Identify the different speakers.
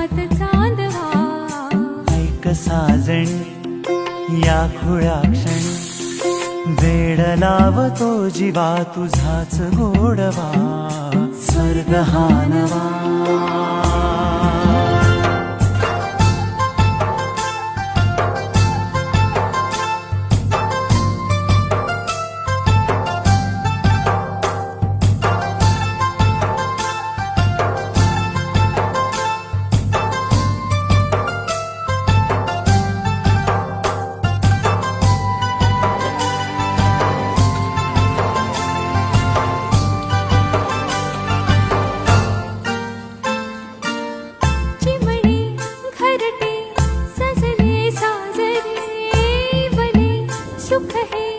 Speaker 1: हात चांदवा.
Speaker 2: ऐक साजण या खुळाक्षण वेड लावतो जीवा तुझाच गोडवा. स्वर्ग हा
Speaker 1: सुख है